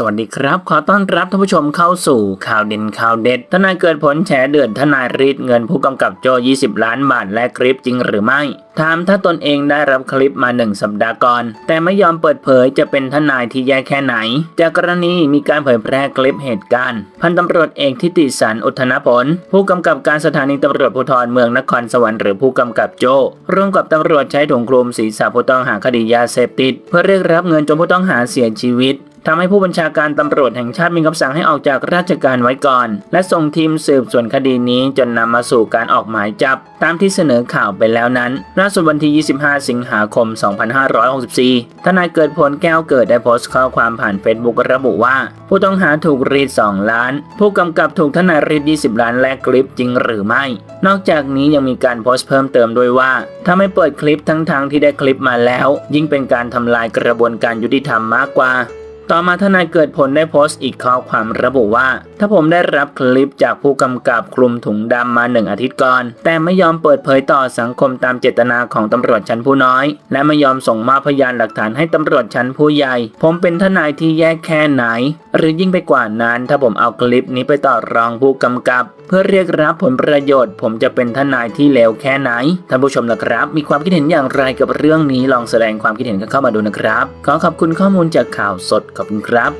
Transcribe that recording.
สวัสดีครับ ขอต้อนรับท่านผู้ชมเข้าสู่ข่าวเด่นข่าวเด็ด ทนายเกิดผลแฉเดือดทนายรีดเงินผู้กำกับโจ 20 ล้านบาทและคลิปจริงหรือไม่ ถามถ้าตนเองได้รับคลิปมาหนึ่งสัปดาห์ก่อน แต่ไม่ยอมเปิดเผยจะเป็นทนายที่แย่แค่ไหน จากกรณีมีการเผยแพร่คลิปเหตุการณ์ พันตำรวจเอกทิติสันอุทนผล ผู้กำกับการสถานีตำรวจภูธรเมืองนครสวรรค์หรือผู้กำกับโจ ร่วมกับตำรวจใช้ถุงคลุมศีรษะผู้ต้องหาคดียาเสพติด เพื่อเรียกรับเงินจนผู้ต้องหาเสียชีวิต ทำให้ผู้บัญชาการตำรวจแห่งชาติมีคำสั่งให้ออกจากราชการไว้ก่อน และส่งทีมสืบสวนคดีนี้จนนำมาสู่การออกหมายจับ ตามที่เสนอข่าวไปแล้วนั้นล่าสุดวันที่ 25 สิงหาคม 2564 ทนายเกิดผลแก้วเกิดได้โพสต์ข้อความผ่านเฟซบุ๊กระบุว่า ผู้ต้องหาถูกรีด 2 ล้าน ผู้กำกับถูกทนายรีด 20 ล้านแลกคลิปจริงหรือไม่ นอกจากนี้ยังมีการโพสต์เพิ่มเติมด้วยว่า ถ้าไม่เปิดคลิปทั้งๆทที่ได้คลิปมาแล้ว ยิ่งเป็นการทำลายกระบวนการยุติธรรมมากกว่า ต่อมาทนายเกิดผลได้โพสต์อีกข้อความระบุว่า ถ้าผมได้รับคลิปจากผู้กำกับคลุมถุงดำมาหนึ่งอาทิตย์ก่อน แต่ไม่ยอมเปิดเผยต่อสังคมตามเจตนาของตำรวจชั้นผู้น้อย และไม่ยอมส่งมอบพยานหลักฐานให้ตำรวจชั้นผู้ใหญ่ ผมเป็นทนายที่แย่แค่ไหน หรือยิ่งไปกว่านั้น ถ้าผมเอาคลิปนี้ไปต่อรองผู้กำกับ เพื่อเรียกรับผลประโยชน์ ผมจะเป็นทนายที่เลวแค่ไหนท่านผู้ชมนะครับ มีความคิดเห็นอย่างไรกับเรื่องนี้ลองแสดงความคิดเห็นกันเข้ามาดูนะครับ ขอขอบคุณข้อมูลจากข่าวสดขอบคุณครับ